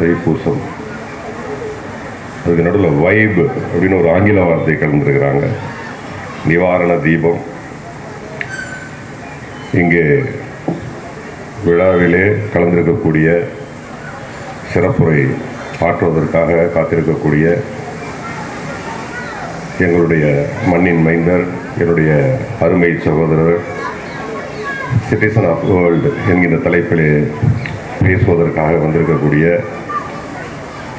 தைப்பூசம் அதுக்கு நடுவில் வைப் அப்படின்னு ஒரு ஆங்கில வார்த்தை கலந்துருக்கிறாங்க. நிவாரண தீபம். இங்கே விழாவிலே கலந்திருக்கக்கூடிய சிறப்புரை ஆற்றுவதற்காக காத்திருக்கக்கூடிய எங்களுடைய மண்ணின் மைந்தர் என்னுடைய அருமை சகோதரர் சிட்டிசன் ஆஃப் வேர்ல்டு என்கின்ற தலைப்பிலே பேசுவதற்காக வந்திருக்கக்கூடிய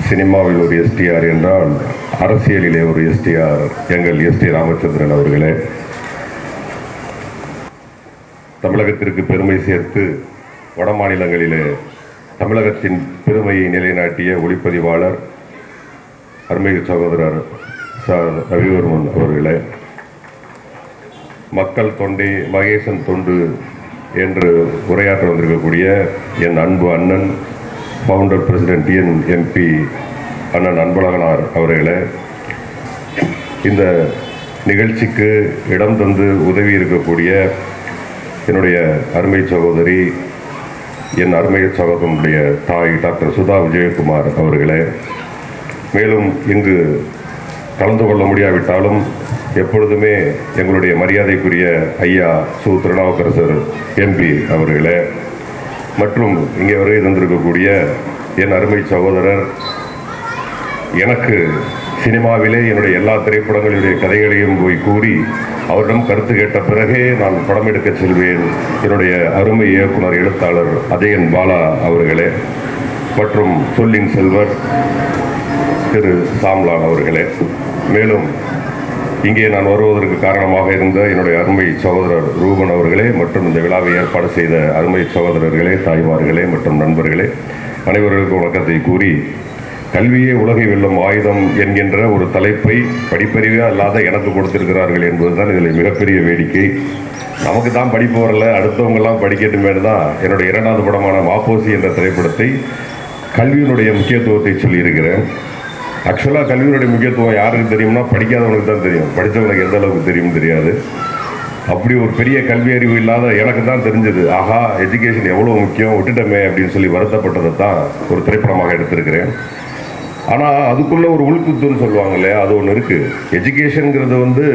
சினிமாவில் ஒரு எஸ்டிஆர் என்றால் அரசியலிலே ஒரு எஸ்டிஆர் எங்கள் எஸ் டி ராமச்சந்திரன் அவர்களே. தமிழகத்திற்கு பெருமை சேர்த்து வட மாநிலங்களிலே தமிழகத்தின் பெருமையை நிலைநாட்டிய ஒளிப்பதிவாளர் அருமைகு சகோதரர் சார் ரவிவர்மன் அவர்களே. மக்கள் தொண்டை மகேசன் தொண்டு என்று உரையாற்ற வந்திருக்கக்கூடிய என் அன்பு அண்ணன் ஃபவுண்டர் பிரசிடென்ட் என் எம்பி அண்ணன் அன்பழகனார் அவர்களே இந்த நிகழ்ச்சிக்கு இடம் தந்து உதவி இருக்கக்கூடிய என்னுடைய அருமை சகோதரி என் அருமை சகோதரனுடைய தாய் டாக்டர் சுதா விஜயகுமார் அவர்களே மேலும் இங்கு கலந்து கொள்ள முடியாவிட்டாலும் எப்பொழுதுமே எங்களுடைய மரியாதைக்குரிய ஐயா சு. திருநாவுக்கரசர் எம்பி அவர்களே மற்றும் இங்கே வரை தந்திருக்கக்கூடிய என் அருமை சகோதரர் எனக்கு சினிமாவிலே என்னுடைய எல்லா திரைப்படங்களுடைய கதைகளையும் போய் கூறி அவரிடம் கருத்து கேட்ட பிறகே நான் படம் எடுக்க செல்வேன். என்னுடைய அருமை இயக்குனர் எழுத்தாளர் அஜயன் பாலா அவர்களே மற்றும் சொல்லின் செல்வர் திரு சாம்லான் அவர்களே. மேலும் இங்கே நான் வருவதற்கு காரணமாக இருந்த என்னுடைய அருமை சகோதரர் ரூபன் அவர்களே மற்றும் இந்த விழாவை ஏற்பாடு செய்த அருமை சகோதரர்களே தாய்மார்களே மற்றும் நண்பர்களே அனைவர்களுக்கும் வணக்கத்தை கூறி கல்வியே உலகை வெல்லும் ஆயுதம் என்கின்ற ஒரு தலைப்பை படிப்பறிவே அல்லாத எனக்கு கொடுத்திருக்கிறார்கள் என்பதுதான் இதில் மிகப்பெரிய வேடிக்கை. நமக்கு தான் படிப்பு வரல அடுத்தவங்கெல்லாம் படிக்கட்டுமே தான் என்னுடைய இரண்டாவது படமான மாப்போசி என்ற திரைப்படத்தை கல்வியினுடைய முக்கியத்துவத்தை சொல்லியிருக்கிறேன். ஆக்சுவலாக கல்வியினுடைய முக்கியத்துவம் யாருக்கு தெரியும்னா படிக்காதவனுக்கு தான் தெரியும். படித்தவனுக்கு எந்த அளவுக்கு தெரியும் தெரியாது. அப்படி ஒரு பெரிய கல்வி அறிவு இல்லாத எனக்கு தான் தெரிஞ்சது. ஆஹா எஜுகேஷன் எவ்வளோ முக்கியம் விட்டுட்டமே அப்படின்னு சொல்லி வருத்தப்பட்டதை தான் ஒரு திரைப்படமாக எடுத்திருக்கிறேன். ஆனால் அதுக்குள்ளே ஒரு உள்குத்துன்னு சொல்லுவாங்க இல்லையா? அது ஒன்று இருக்குது எஜுகேஷனுங்கிறது வந்து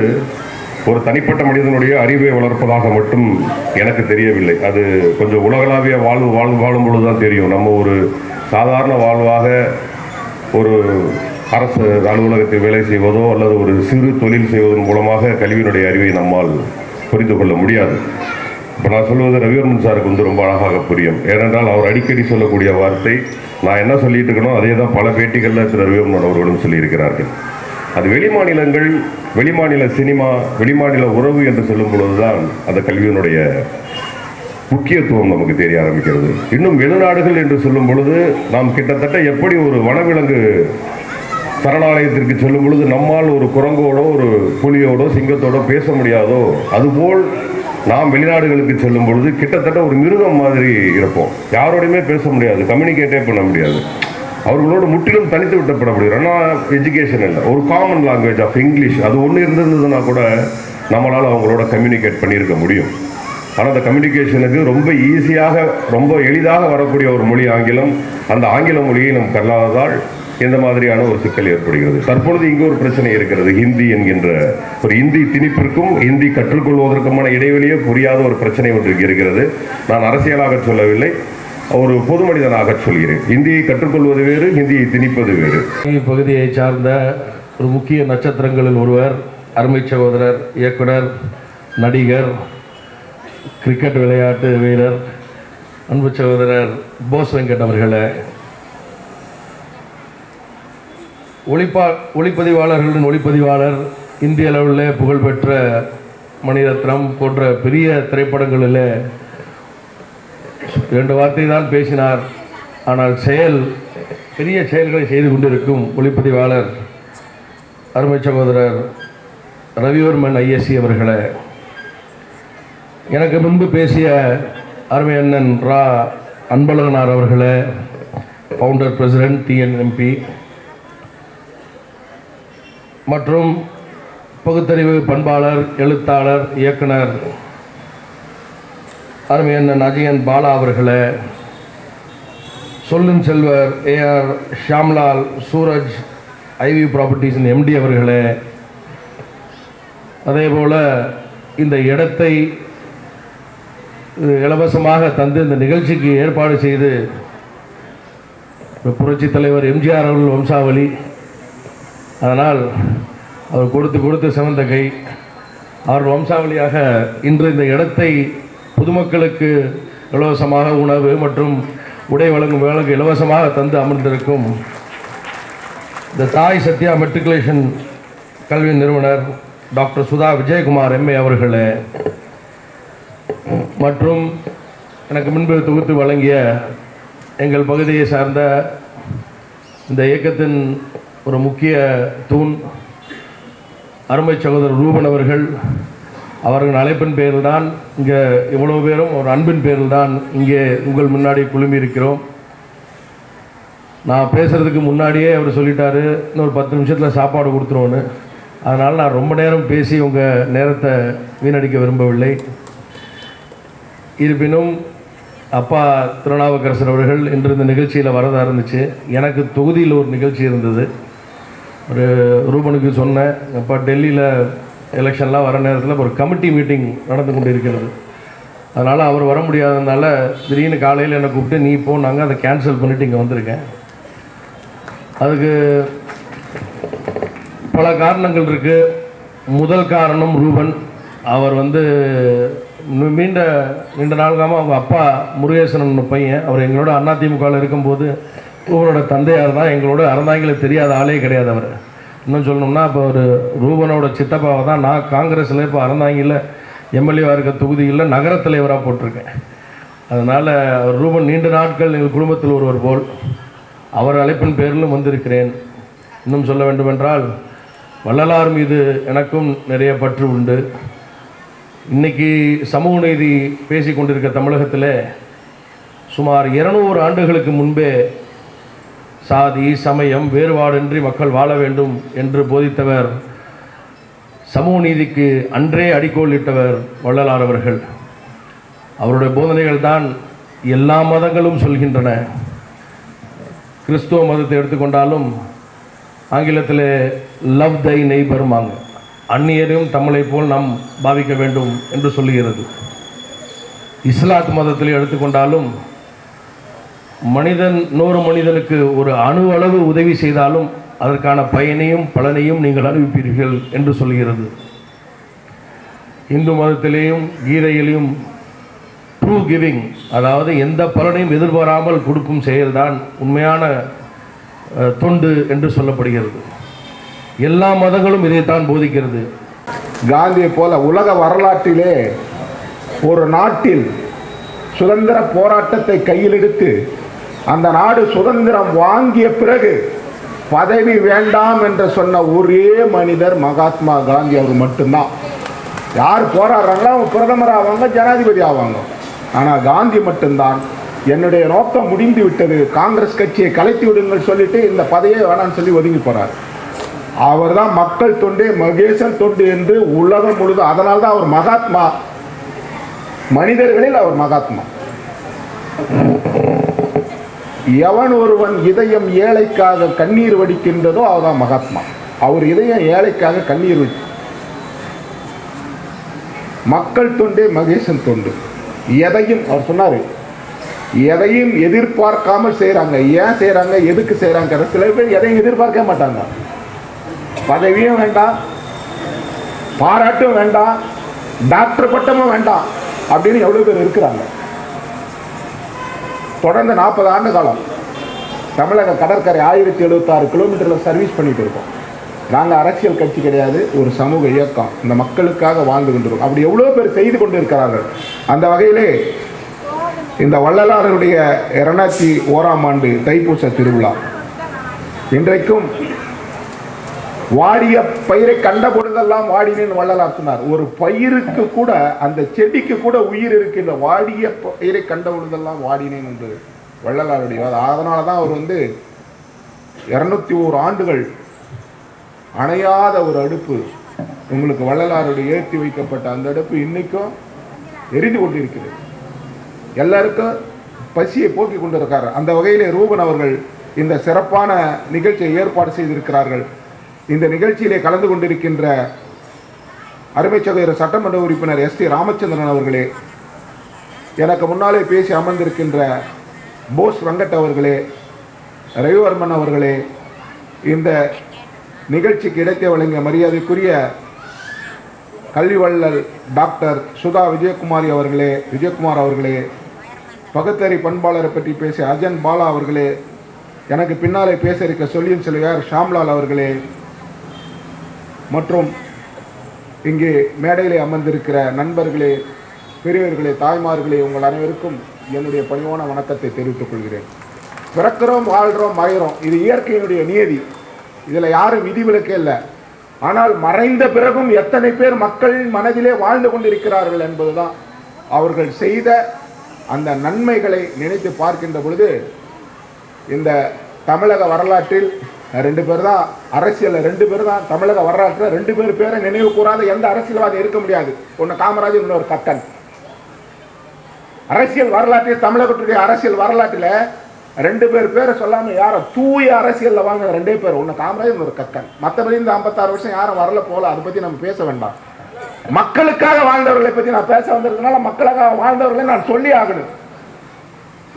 ஒரு தனிப்பட்ட மனிதனுடைய அறிவை வளர்ப்பதாக மட்டும் எனக்கு தெரியவில்லை. அது கொஞ்சம் உலகளாவிய வாழ்வு வாழ்வு வாழும் பொழுது தான் தெரியும். நம்ம ஒரு சாதாரண வாழ்வாக ஒரு அரசு அலுவலகத்தில் வேலை செய்வதோ அல்லது ஒரு சிறு தொழில் செய்வதன் மூலமாக கல்வியினுடைய அறிவை நம்மால் புரிந்து கொள்ள முடியாது. இப்போ நான் சொல்வது ரவிவர்மன் சாருக்கு வந்து ரொம்ப அழகாக புரியும். ஏனென்றால் அவர் அடிக்கடி சொல்லக்கூடிய வார்த்தை நான் என்ன சொல்லிட்டு இருக்கனோ அதே தான் பல பேட்டிகளில் திரு ரவிவர்மன் அவர்களும் சொல்லியிருக்கிறார்கள். அது வெளிமாநிலங்கள் வெளிமாநில சினிமா வெளிமாநில உறவு என்று சொல்லும் பொழுதுதான் அந்த கல்வியினுடைய முக்கியத்துவம் நமக்கு தெரிய ஆரம்பிக்கிறது. இன்னும் வெளிநாடுகள் என்று சொல்லும் பொழுது நாம் கிட்டத்தட்ட எப்படி ஒரு வனவிலங்கு சரணாலயத்திற்கு செல்லும் பொழுது நம்மால் ஒரு குரங்கோடோ ஒரு புலியோடோ சிங்கத்தோடோ பேச முடியாதோ அதுபோல் நாம் வெளிநாடுகளுக்கு செல்லும் பொழுது கிட்டத்தட்ட ஒரு மிருகம் மாதிரி இருப்போம். யாரோடையுமே பேச முடியாது கம்யூனிகேட்டே பண்ண முடியாது. அவர்களோடு முற்றிலும் தனித்து விட்டப்பட முடியும் ஆனால் எஜுகேஷன் இல்லை. ஒரு காமன் லாங்குவேஜ் ஆஃப் இங்கிலீஷ் அது ஒன்று இருந்திருந்ததுன்னா கூட நம்மளால் அவங்களோட கம்யூனிகேட் பண்ணியிருக்க முடியும். ஆனால் அந்த கம்யூனிகேஷனுக்கு ரொம்ப ஈஸியாக ரொம்ப எளிதாக வரக்கூடிய ஒரு மொழி ஆங்கிலம். அந்த ஆங்கில மொழியை நம் கல்லாததால் இந்த மாதிரியான ஒரு சிக்கல் ஏற்படுகிறது. தற்பொழுது இங்கு ஒரு பிரச்சனை இருக்கிறது. ஹிந்தி என்கின்ற ஒரு இந்தி திணிப்பிற்கும் ஹிந்தி கற்றுக்கொள்வதற்குமான இடைவெளியே புரியாத ஒரு பிரச்சனை ஒன்று இருக்கிறது. நான் அரசியலாக சொல்லவில்லை ஒரு பொது மனிதனாக சொல்கிறேன். ஹிந்தியை கற்றுக்கொள்வது வேறு ஹிந்தியை திணிப்பது வேறு. பகுதியை சார்ந்த ஒரு முக்கிய நட்சத்திரங்களில் ஒருவர் அருமை சகோதரர் இயக்குனர் நடிகர் கிரிக்கெட் விளையாட்டு வீரர் அன்பு சகோதரர் போஸ் வெங்கட் அவர்களை ஒளிப்பா ஒளிப்பதிவாளர்களின் ஒளிப்பதிவாளர் இந்திய அளவில் புகழ்பெற்ற மணிரத்னம் போன்ற பெரிய திரைப்படங்களில் இரண்டு வார்த்தை தான் பேசினார். ஆனால் செயல் பெரிய செயல்களை செய்து கொண்டிருக்கும் ஒளிப்பதிவாளர் அருமை சகோதரர் ரவிவர்மன் ஐஎஸ்சி அவர்களை எனக்கு முன்பு பேசிய அருமை அண்ணன் ரா. அன்பழகனார் அவர்களே ஃபவுண்டர் பிரசிடென்ட் டிஎன்எம்பி மற்றும் பகுத்தறிவு பண்பாளர் எழுத்தாளர் இயக்குனர் அருமை அண்ணன் அஜயன் பாலா அவர்களே சொல்லும் செல்வர் ஏஆர் ஷாம்லால் சூரஜ் ஐவி ப்ராப்பர்ட்டிஸின் எம்டி அவர்களே அதேபோல் இந்த இடத்தை இலவசமாக தந்து இந்த நிகழ்ச்சிக்கு ஏற்பாடு செய்து புரட்சி தலைவர் எம்ஜிஆர் அவர்கள் வம்சாவளி. அதனால் அவர் கொடுத்து கொடுத்து சிவந்த கை. அவர் வம்சாவளியாக இன்று இந்த இடத்தை பொதுமக்களுக்கு இலவசமாக உணவு மற்றும் உடை வழங்கும் வேலைக்கு இலவசமாக தந்து அமர்ந்திருக்கும் இந்த தாய் சத்யா மெட்ரிகுலேஷன் கல்வி நிறுவனர் டாக்டர் சுதா விஜயகுமார் எம்ஏ அவர்களே மற்றும் எனக்கு முன்பு தொகுத்து வழங்கிய எங்கள் பகுதியை சார்ந்த இந்த இயக்கத்தின் ஒரு முக்கிய தூண் அருமை சகோதரர் ரூபன் அவர்கள் அவர்கள் அழைப்பின் பேரில் தான் இங்கே இவ்வளவு பேரும் ஒரு அன்பின் பேரில் தான் இங்கே உங்கள் முன்னாடி குழுமி இருக்கிறோம் நான் பேசுகிறதுக்கு முன்னாடியே அவர் சொல்லிட்டாரு இன்னொரு பத்து நிமிஷத்தில் சாப்பாடு கொடுத்துருவோன்னு அதனால் நான் ரொம்ப நேரம் பேசி உங்கள் நேரத்தை வீணடிக்க விரும்பவில்லை. இருப்பினும் அப்பா திருநாவுக்கரசர் அவர்கள் இன்று இந்த நிகழ்ச்சியில் வரதா இருந்துச்சு. எனக்கு தொகுதியில் ஒரு நிகழ்ச்சி இருந்தது. ஒரு ரூபனுக்கு சொன்னேன் அப்போ டெல்லியில் எலெக்ஷன்லாம் வர நேரத்தில் ஒரு கமிட்டி மீட்டிங் நடந்து கொண்டு இருக்கிறது அதனால் அவர் வர முடியாததுனால திடீர்னு காலையில் என்னை கூப்பிட்டு நீ போனாங்க அதை கேன்சல் பண்ணிவிட்டு இங்கே வந்திருக்கேன். அதுக்கு பல காரணங்கள் இருக்குது முதல் காரணம் ரூபன். அவர் வந்து நி- நீண்ட நீண்ட நாளுக்காம அவங்க அப்பா முருகேசன் பையன். அவர் எங்களோட அதிமுகவில் இருக்கும்போது ரூபனோட தந்தையார் தான் எங்களோட அறந்தாங்கில தெரியாத ஆளே கிடையாது அவர். இன்னும் சொல்லணும்னா இப்போ ஒரு ரூபனோட சித்தப்பாவை தான் நான் காங்கிரஸில் இப்போ அறந்தாங்கில எம்எல்ஏவாக இருக்க தொகுதியில் நகர தலைவராக போட்டிருக்கேன். அதனால் ரூபன் நீண்ட நாட்கள் எங்கள் குடும்பத்தில் ஒருவர் போல் அவர் அழைப்பின் பேரிலும் வந்திருக்கிறேன். இன்னும் சொல்ல வேண்டுமென்றால் வள்ளலார் மீது எனக்கும் நிறைய பற்று உண்டு. இன்றைக்கி சமூக நீதி பேசி கொண்டிருக்க தமிழகத்தில் சுமார் இருநூறு ஆண்டுகளுக்கு முன்பே சாதி சமயம் வேறுபாடின்றி மக்கள் வாழ வேண்டும் என்று போதித்தவர். சமூக நீதிக்கு அன்றே அடிக்கோளிட்டவர் வள்ளலார் அவர்கள். அவருடைய போதனைகள் தான் எல்லா மதங்களும் சொல்கின்றன. கிறிஸ்துவ மதத்தை எடுத்துக்கொண்டாலும் ஆங்கிலத்தில் லவ் தை நெய்பருமாங்க அந்நியரையும் தமிழை போல் நாம் பாவிக்க வேண்டும் என்று சொல்லுகிறது. இஸ்லாத் மதத்தில் எடுத்துக்கொண்டாலும் மனிதன் இன்னொரு மனிதனுக்கு ஒரு அணு அளவு உதவி செய்தாலும் அதற்கான பயனையும் பலனையும் நீங்கள் அறிவிப்பீர்கள் என்று சொல்கிறது. இந்து மதத்திலேயும் கீதையிலையும் ட்ரூ கிவிங் அதாவது எந்த பலனையும் எதிர்பாராமல் கொடுக்கும் செயல்தான் உண்மையான தொண்டு என்று சொல்லப்படுகிறது. எல்லா மதங்களும் இதைத்தான் போதிக்கிறது. காந்தியை போல உலக வரலாற்றிலே ஒரு நாட்டில் சுதந்திர போராட்டத்தை கையில் எடுத்து அந்த நாடு சுதந்திரம் வாங்கிய பிறகு பதவி வேண்டாம் என்று சொன்ன ஒரே மனிதர் மகாத்மா காந்தி அவர் மட்டும்தான். யார் போராடுறாங்களோ அவங்க பிரதமர் ஆவாங்க ஜனாதிபதி ஆவாங்க. ஆனால் காந்தி மட்டும்தான். என்னுடைய நோக்கம் முடிந்து விட்டது. காங்கிரஸ் கட்சியை கலைத்து விடுங்கள் சொல்லிட்டு இந்த பதவியை வேணாம்னு சொல்லி ஒதுங்கி போகிறார் அவர் தான் மக்கள் தொண்டே மகேசன் தொண்டு என்று உலகம் முழுதும் அதனால தான் அவர் மகாத்மா. மனிதர்களில் அவர் மகாத்மா. எவன் ஒருவன் இதயம் ஏழைக்காக கண்ணீர் வடிக்கின்றதோ அவதான் மகாத்மா. அவர் இதயம் ஏழைக்காக கண்ணீர் வடி மக்கள் தொண்டே மகேசன் தொண்டு. எதையும் அவர் சொன்னார் எதையும் எதிர்பார்க்காமல் செய்கிறாங்க ஏன் செய்கிறாங்க எதுக்கு செய்கிறாங்க சில பேர் எதையும் எதிர்பார்க்க மாட்டாங்க. பதவியும் வேண்டாம் பாராட்டும் வேண்டாம் டாக்டர் பட்டமும் வேண்டாம் அப்படின்னு எவ்வளோ பேர் இருக்கிறாங்க. தொடர்ந்து நாற்பது ஆண்டு காலம் தமிழக கடற்கரை ஆயிரத்தி எழுபத்தாறு கிலோமீட்டரில் சர்வீஸ் பண்ணிட்டு இருக்கோம். நாங்கள் அரசியல் கட்சி கிடையாது ஒரு சமூக இயக்கம். இந்த மக்களுக்காக வாழ்ந்து கொண்டிருக்கோம். அப்படி எவ்வளோ பேர் செய்து கொண்டு இருக்கிறார்கள் அந்த வகையிலே இந்த வள்ளலாருடைய இரண்டாயிரத்தி ஓராம் ஆண்டு தைப்பூச திருவிழா. இன்றைக்கும் வாடிய பயிரை கண்ட பொழுதெல்லாம் வாடினேன்னு வள்ளலார் சொன்னார். ஒரு பயிருக்கு கூட அந்த செடிக்கு கூட உயிர் இருக்கின்ற வாடிய பயிரை கண்ட பொழுதெல்லாம் வாடினேன் என்று வள்ளலாருடைய அதனால தான் அவர் வந்து இரநூத்தி ஓரு ஆண்டுகள் அணையாத ஒரு அடுப்பு உங்களுக்கு வள்ளலாருடைய ஏற்றி வைக்கப்பட்ட அந்த அடுப்பு இன்னைக்கும் எரிந்து கொண்டிருக்கிறது. எல்லாருக்கும் பசியை போக்கி கொண்டிருக்கார் அந்த வகையிலே ரூபன் அவர்கள் இந்த சிறப்பான நிகழ்ச்சியை ஏற்பாடு செய்திருக்கிறார்கள். இந்த நிகழ்ச்சியிலே கலந்து கொண்டிருக்கின்ற அருமை சகோதர சட்டமன்ற உறுப்பினர் எஸ் டி ராமச்சந்திரன் அவர்களே எனக்கு முன்னாலே பேசி அமர்ந்திருக்கின்ற போஸ் வெங்கட் அவர்களே ரவிவர்மன் அவர்களே இந்த நிகழ்ச்சிக்கு இடத்தை வழங்கிய மரியாதைக்குரிய கல்வி வள்ளல் டாக்டர் சுதா விஜயகுமாரி அவர்களே விஜயகுமார் அவர்களே பகுத்தறி பண்பாளரை பற்றி பேசிய அஜன் பாலா அவர்களே எனக்கு பின்னாலே பேச இருக்க சொல்லியும் செல்வியார் ஷாம்லால் அவர்களே மற்றும் இங்கே மேடையிலே அமர்ந்திருக்கிற நண்பர்களே பெரியவர்களே தாய்மார்களே உங்கள் அனைவருக்கும் என்னுடைய பணிவான வணக்கத்தை தெரிவித்துக் கொள்கிறேன். பிறக்கிறோம் வாழ்கிறோம் மறைகிறோம் இது இயற்கையினுடைய நியதி. இதில் யாரும் விதிவிலக்கே இல்லை. ஆனால் மறைந்த பிறகும் எத்தனை பேர் மக்களின் மனதிலே வாழ்ந்து கொண்டிருக்கிறார்கள் என்பதுதான் அவர்கள் செய்த அந்த நன்மைகளை நினைத்து பார்க்கின்ற பொழுது இந்த தமிழக வரலாற்றில் ரெண்டு பேர் தான் அரசியலில் ரெண்டு பேர் தான் தமிழக வரலாற்றில் ரெண்டு பேர் பேரை நினைவு கூறாத எந்த அரசியல்வாதி இருக்க முடியாது. ஒன்று காமராஜர் இன்னொரு கட்டன். அரசியல் வரலாற்றில் தமிழகத்துடைய அரசியல் வரலாற்றில் ரெண்டு பேர் பேரை சொல்லாமல் யாரும் தூய அரசியலில் வாங்க ரெண்டே பேர் ஒன்று காமராஜர் இன்னொரு கக்கன் மற்றபடி இந்த ஐம்பத்தாறு வருஷம் யாரும் வரல போகல அதை பற்றி நம்ம பேச வேண்டாம். மக்களுக்காக வாழ்ந்தவர்களை பற்றி நான் பேச வந்திருக்கனால மக்களுக்காக வாழ்ந்தவர்களை நான் சொல்லி ஆகணும்.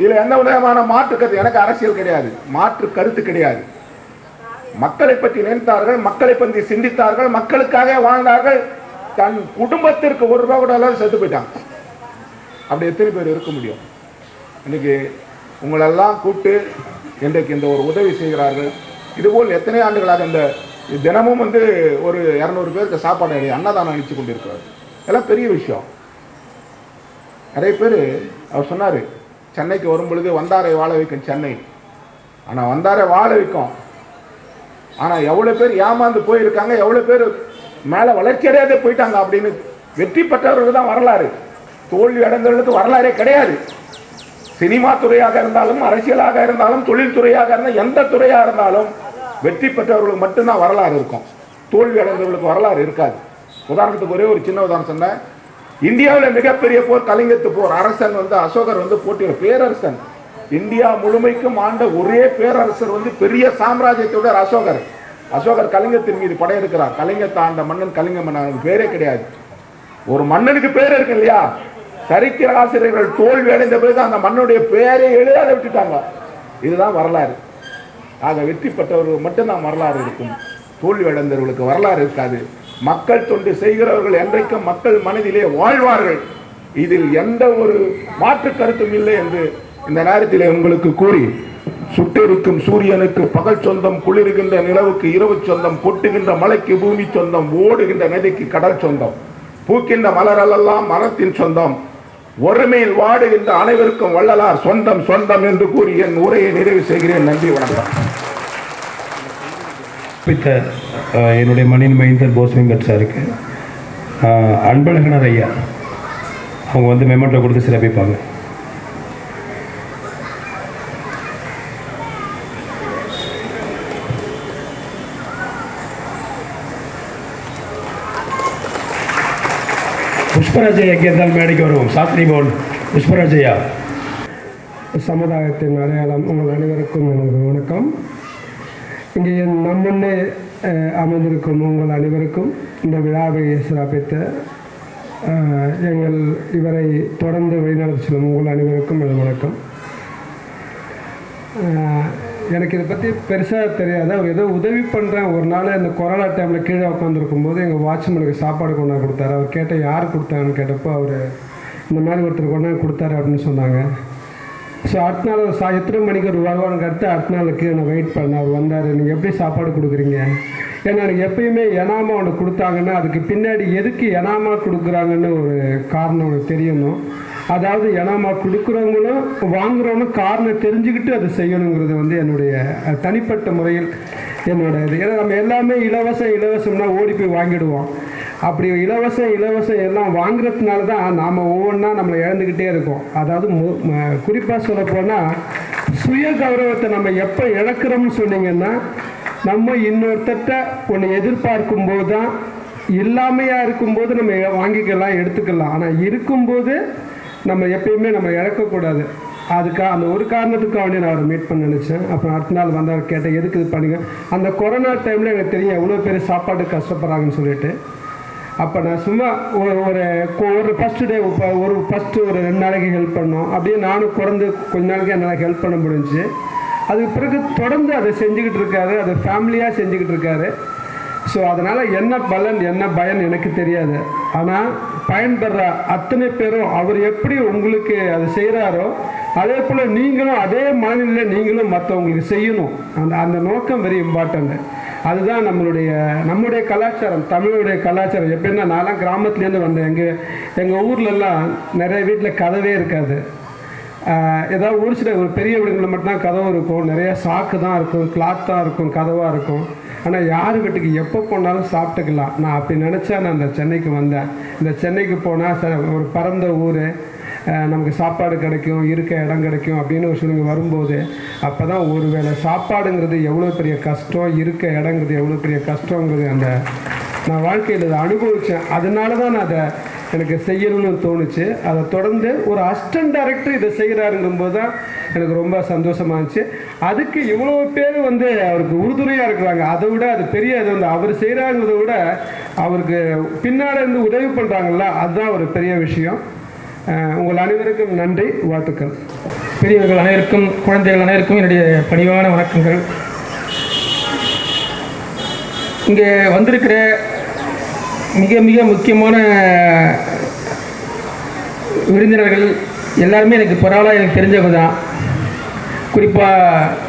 இதில் எந்த விதமான மாற்று கருத்து எனக்கு அரசியல் கிடையாது. மாற்று கருத்து கிடையாது. மக்களை பற்றி நினைத்தார்கள் மக்களை பற்றி சிந்தித்தார்கள் மக்களுக்காக வாழ்ந்தார்கள். தன் குடும்பத்திற்கு ஒரு ரூபா கூட அளவு செத்து போயிட்டாங்க. அப்படி எத்தனை பேர் இருக்க முடியும்? இன்னைக்கு உங்களெல்லாம் கூப்பிட்டு இன்றைக்கு இந்த ஒரு உதவி செய்கிறார்கள். இதுபோல் எத்தனை ஆண்டுகளாக இந்த தினமும் வந்து ஒரு இரநூறு பேருக்கு சாப்பாடு அன்னதானம் அழிச்சு கொண்டிருக்கிறார். இதெல்லாம் பெரிய விஷயம். நிறைய பேர் அவர் சொன்னார் சென்னைக்கு வரும் பொழுது வந்தாரை வாழ வைக்கும் சென்னை. ஆனால் வந்தாரை வாழ வைக்கும். ஆனால் எவ்வளோ பேர் ஏமாந்து போயிருக்காங்க எவ்வளோ பேர் மேலே வளர்ச்சி அடையாதே போயிட்டாங்க அப்படின்னு வெற்றி பெற்றவர்கள் தான் வரலாறு. தோல்வி அடைந்தவர்களுக்கு வரலாறே கிடையாது. சினிமா துறையாக இருந்தாலும் அரசியலாக இருந்தாலும் தொழில்துறையாக இருந்தால் எந்த துறையாக இருந்தாலும் வெற்றி பெற்றவர்களுக்கு மட்டும்தான் வரலாறு இருக்கும். தோல்வி அடைந்தவர்களுக்கு வரலாறு இருக்காது. உதாரணத்துக்கு ஒரே ஒரு சின்ன உதாரணம் சொன்னேன். இந்தியாவில் மிகப்பெரிய போர் கலிங்கத்து போர். அரசன் வந்து அசோகர் வந்து போட்டியிட பேரரசன். இந்தியா முழுமைக்கும் ஆண்ட ஒரே பேரரசர் வந்து பெரிய சாம்ராஜ்யத்தோட அசோகர். அசோகர் கலிங்கத்தின் மீது படையெடுக்கிறார் கலிங்கத்தை ஆண்ட மன்னன் கலிங்க மன்னன் பேரே கிடையாது. ஒரு மன்னனுக்கு பேர் இருக்கு இல்லையா? சரித்திர ஆசிரியர்கள் தோல்வி அடைந்த பிறகு அந்த மன்னனுடைய பெயரை எழுதாத விட்டுட்டாங்க. இதுதான் வரலாறு. ஆக வெற்றி பெற்றவர்கள் மட்டும்தான் வரலாறு இருக்கும். தோல்வி அடைந்தவர்களுக்கு வரலாறு இருக்காது. மக்கள் தொண்டு செய்கிறவர்கள் என்றைக்கும் மக்கள் மனதிலே வாழ்வார்கள். இதில் எந்த ஒரு மாற்று கருத்தும் இல்லை என்று இந்த நேரத்தில் உங்களுக்கு கூறி சுட்டிருக்கும் சூரியனுக்கு பகல் சொந்தம் குளிர்கின்ற நிலவுக்கு இரவு சொந்தம் கொட்டுகின்ற மலைக்கு பூமி சொந்தம் ஓடுகின்ற நதிக்கு கடல் சொந்தம் பூக்கின்ற மலரலெல்லாம் மரத்தின் சொந்தம் ஒருமையில் வாடுகின்ற அனைவருக்கும் வள்ளலார் சொந்தம் சொந்தம் என்று கூறி என் உரையை நிறைவு செய்கிறேன். நன்றி வணக்கம். என்னுடைய மணியின் மைந்தர் போஸ் வெங்கட் சாருக்கு அன்பழகனர் ஐயா அவங்க வந்து மெமெண்டோ கொடுத்து சிறப்பிப்பாங்க. புஷ்பராஜ் ஐயா மேடைக்கு வருவோம். சாஸ்திரி பவன் புஷ்பராஜ் சமுதாயத்தின் அடையாளம் உங்கள் அனைவருக்கும் எனது வணக்கம். இங்கே நம் முன்னே அமைந்திருக்கும் உங்கள் அனைவருக்கும் இந்த விழாவை சிறப்பித்த எங்கள் இவரை தொடர்ந்து வழிநடத்தி செல்லும் உங்கள் அனைவருக்கும் எனது வணக்கம். எனக்கு இதை பற்றி பெருசாக தெரியாது. அவர் ஏதோ உதவி பண்ணுறேன் ஒரு நாள் இந்த கொரோனா டைமில் கீழே உட்காந்துருக்கும் போது எங்கள் வாட்ச்மேனுக்கு சாப்பாடு கொண்டாந்து கொடுத்தாரு. அவர் கேட்ட யார் கொடுத்தாங்கன்னு கேட்டப்போ அவர் இந்த மாதிரி ஒருத்தர் கொண்டாந்து கொடுத்தாரு அப்படின்னு சொன்னாங்க. ஸோ அடுத்த நாள் சா எத்தனை மணிக்கு ஒரு வருவான்னு அடுத்து அடுத்த நாளுக்கு நான் வெயிட் பண்ணேன். அவர் வந்தார். நீங்கள் எப்படி சாப்பாடு கொடுக்குறீங்க? ஏன்னா எனக்கு எப்பயுமே எனாமா ஒன்று கொடுத்தாங்கன்னா அதுக்கு பின்னாடி எதுக்கு எனாமா கொடுக்குறாங்கன்னு ஒரு காரணம் எனக்கு தெரியணும். அதாவது நம்ம கொடுக்குறவங்களும் வாங்குறவங்களும் காரணம் தெரிஞ்சுக்கிட்டு அதை செய்யணுங்கிறது வந்து என்னுடைய தனிப்பட்ட முறையில் என்னோட இது. ஏன்னா நம்ம எல்லாமே இலவசம் இலவசம்னா ஓடி போய் வாங்கிடுவோம். அப்படி இலவசம் இலவசம் எல்லாம் வாங்குறதுனால தான் நாம் ஒவ்வொன்றா நம்மளை இழந்துக்கிட்டே இருக்கோம். அதாவது குறிப்பாக சொல்லப்போனால் சுய கௌரவத்தை நம்ம எப்போ இழக்கிறோம்னு சொன்னீங்கன்னா நம்ம இன்னொருத்தட்ட ஒன்று எதிர்பார்க்கும் போது தான் இல்லாமையாக இருக்கும்போது நம்ம வாங்கிக்கலாம் எடுத்துக்கலாம். ஆனால் இருக்கும்போது நம்ம எப்பயுமே நம்ம இழக்கக்கூடாது அதுக்காக அந்த ஒரு காரணத்துக்காக வேண்டிய நான் அவரை மீட் பண்ண நினச்சேன். அப்புறம் அடுத்த நாள் வந்து அவர் கேட்டேன் எதுக்கு இது பண்ணுங்க? அந்த கொரோனா டைமில் எனக்கு தெரியும் எவ்வளோ பேர் சாப்பாடு கஷ்டப்படுறாங்கன்னு சொல்லிட்டு. அப்போ நான் சும்மா ஒரு ஒரு ஒரு ஃபஸ்ட்டு டே ஒரு ஃபஸ்ட்டு ஒரு ரெண்டு நாளைக்கு ஹெல்ப் பண்ணோம். அப்படியே நானும் குறைந்து கொஞ்ச நாளைக்கு என்னால் ஹெல்ப் பண்ண முடிஞ்சுச்சு அதுக்கு பிறகு தொடர்ந்து அதை செஞ்சுக்கிட்டு இருக்காரு. அதை ஃபேமிலியாக செஞ்சுக்கிட்டு இருக்காரு. ஸோ அதனால் என்ன பலன் என்ன பயன் எனக்கு தெரியாது. ஆனால் பயன்பெற அத்தனை பேரும் அவர் எப்படி உங்களுக்கு அதை செய்கிறாரோ அதே போல் நீங்களும் அதே மனநிலையில் நீங்களும் மற்றவங்களுக்கு செய்யணும். அந்த அந்த நோக்கம் வெரி இம்பார்ட்டண்ட்டு அதுதான் நம்மளுடைய நம்முடைய கலாச்சாரம் தமிழுடைய கலாச்சாரம். எப்படின்னா நான்லாம் கிராமத்துலேருந்து வந்தேன். எங்கள் எங்கள் ஊர்லெல்லாம் நிறைய வீட்டில் கதவே இருக்காது. ஏதாவது ஒரு சில ஒரு பெரிய வீடுகளில் மட்டும்தான் கதவு இருக்கும். நிறைய சாக்கு தான் இருக்கும் கிளாத் தான் இருக்கும் கதவாக இருக்கும். ஆனால் யார் வீட்டுக்கு எப்போ போனாலும் சாப்பிட்டுக்கலாம். நான் அப்படி நினச்சா நான் இந்த சென்னைக்கு வந்தேன். இந்த சென்னைக்கு போனால் ச ஒரு பரந்த ஊர் நமக்கு சாப்பாடு கிடைக்கும் இருக்க இடம் கிடைக்கும் அப்படின்னு ஒரு சூழ்நிலை வரும்போது அப்போ தான் ஒரு வேளை சாப்பாடுங்கிறது எவ்வளோ பெரிய கஷ்டம் இருக்க இடங்கிறது எவ்வளோ பெரிய கஷ்டங்கிறது அந்த நான் வாழ்க்கையில் அதை அனுபவித்தேன் அதனால தான் நான் அதை எனக்கு செய்யணும்னு தோணுச்சு. அதை தொடர்ந்து ஒரு அஸ்டன் டைரக்டர் இதை செய்கிறாருங்கும்போது தான் எனக்கு ரொம்ப சந்தோஷமா இருந்துச்சு. அதுக்கு இவ்வளோ பேர் வந்து அவருக்கு உறுதுணையாக இருக்கிறாங்க. அதை விட அது பெரிய இது வந்து அவர் செய்கிறாங்கிறத விட அவருக்கு பின்னால் இருந்து உதவி பண்ணுறாங்கல்ல அதுதான் ஒரு பெரிய விஷயம். உங்கள் அனைவருக்கும் நன்றி வாழ்த்துக்கள். பெரியவர்கள் அனைவருக்கும் குழந்தைகள் அனைவருக்கும் என்னுடைய பணிவான வணக்கங்கள். இங்கே வந்திருக்கிற மிக மிக முக்கியமான விருந்தினர்கள் எல்லாருமே எனக்கு பரவாயில்ல எனக்கு தெரிஞ்சவங்க தான். குறிப்பாக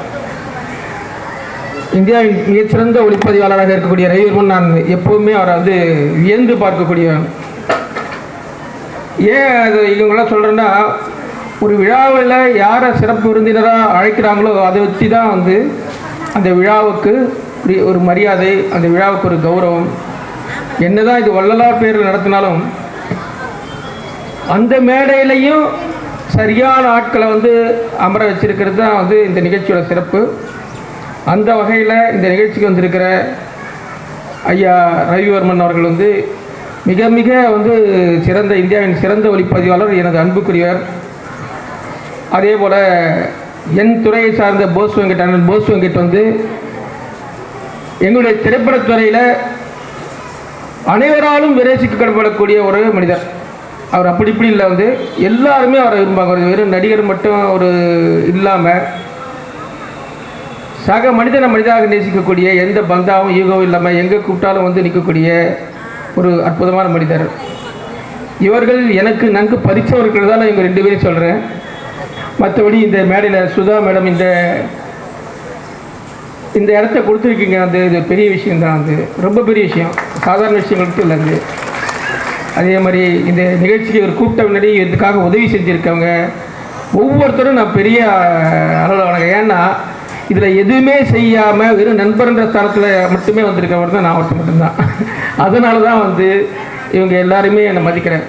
இந்தியாவின் மிகச்சிறந்த ஒளிப்பதிவாளராக இருக்கக்கூடிய ரவிவர்மன் நான் எப்போவுமே அவரை வந்து வியந்து பார்க்கக்கூடிய ஏன் அது இவங்களாம் சொல்கிறேன்னா ஒரு விழாவில் யாரை சிறப்பு விருந்தினராக அழைக்கிறாங்களோ அதை வச்சு தான் வந்து அந்த விழாவுக்கு ஒரு மரியாதை அந்த விழாவுக்கு ஒரு கௌரவம் என்னதான் இது வள்ளலார் பேரில் நடத்தினாலும் அந்த மேடையிலையும் சரியான ஆட்களை வந்து அமர வச்சிருக்கிறது தான் வந்து இந்த நிகழ்ச்சியோட சிறப்பு. அந்த வகையில் இந்த நிகழ்ச்சிக்கு வந்திருக்கிற ஐயா ரவிவர்மன் அவர்கள் வந்து மிக மிக வந்து சிறந்த இந்தியாவின் சிறந்த ஒளிப்பதிவாளர் எனது அன்புக்குரியவர். அதே போல் என் துறையை சார்ந்த போஸ் வெங்கட் அண்ணன் போஸ் வெங்கட் வந்து எங்களுடைய திரைப்படத்துறையில் அனைவராலும் விரேசிக்கப்படக்கூடிய ஒரு மனிதர். அவர் அப்படி இப்படி இல்லை வந்து எல்லாருமே அவரை விரும்பாங்க ஒரு வெறும் நடிகர் மட்டும் ஒரு இல்லாமல் சக மனிதனை மனிதாக நேசிக்கக்கூடிய எந்த பந்தாவும் ஈகோவும் இல்லாமல் எங்கே கூப்பிட்டாலும் வந்து நிற்கக்கூடிய ஒரு அற்புதமான மனிதர். இவர்கள் எனக்கு நன்கு பரிச்சவர்கள் தான் நான் இவங்க ரெண்டு பேரையும் சொல்கிறேன் மற்றபடி இந்த மேடையில் சுதா மேடம் இந்த இந்த இடத்த கொடுத்துருக்கீங்க அது இது பெரிய விஷயம் தான் அது ரொம்ப பெரிய விஷயம். சாதாரண விஷயங்களுக்கு இல்லை அது. அதே மாதிரி இந்த நிகழ்ச்சிக்கு ஒரு கூப்பிட்ட முன்னாடி இதுக்காக உதவி செஞ்சுருக்கவங்க. ஒவ்வொருத்தரும் நான் பெரிய அளவில் வணக்கம். ஏன்னா இதில் எதுவுமே செய்யாமல் வெறும் நண்பர்ன்ற தரத்தில் மட்டுமே வந்திருக்கவர் தான் நான் ஒருத்தர் மட்டும்தான். அதனால தான் வந்து இவங்க எல்லாருமே என்னை மதிக்கிறேன்.